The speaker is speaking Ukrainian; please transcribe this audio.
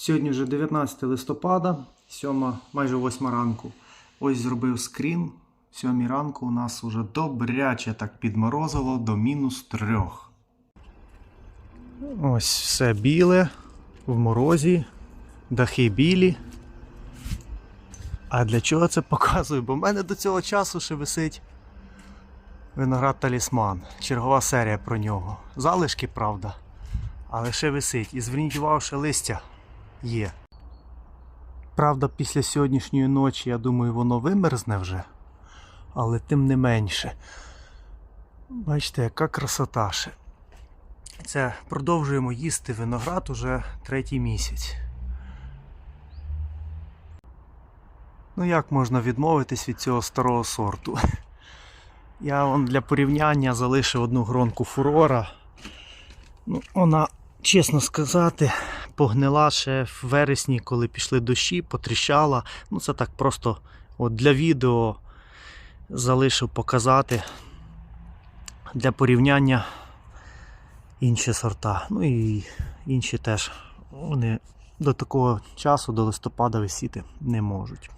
Сьогодні вже 19 листопада, 7, майже 8 ранку. Ось зробив скрін. 7 ранку у нас уже добряче так підморозило до мінус 3. Ось все біле в морозі, дахи білі. А для чого це показую? Бо в мене до цього часу ще висить виноград талісман. Чергова серія про нього. Залишки, правда. Але ще висить. І зверніть увагу, що листя є. Правда, після сьогоднішньої ночі, я думаю, воно вимерзне вже. Але тим не менше. Бачите, яка красота ще. Це продовжуємо їсти виноград уже третій місяць. Ну як можна відмовитись від цього старого сорту? Я вам для порівняння залишив одну гронку фурора. Ну, вона, чесно сказати, погнила ще в вересні, коли пішли дощі, потріщала. Ну, це так просто от для відео залишив показати для порівняння інші сорта. Ну і інші теж. Вони до такого часу, до листопада висіти не можуть.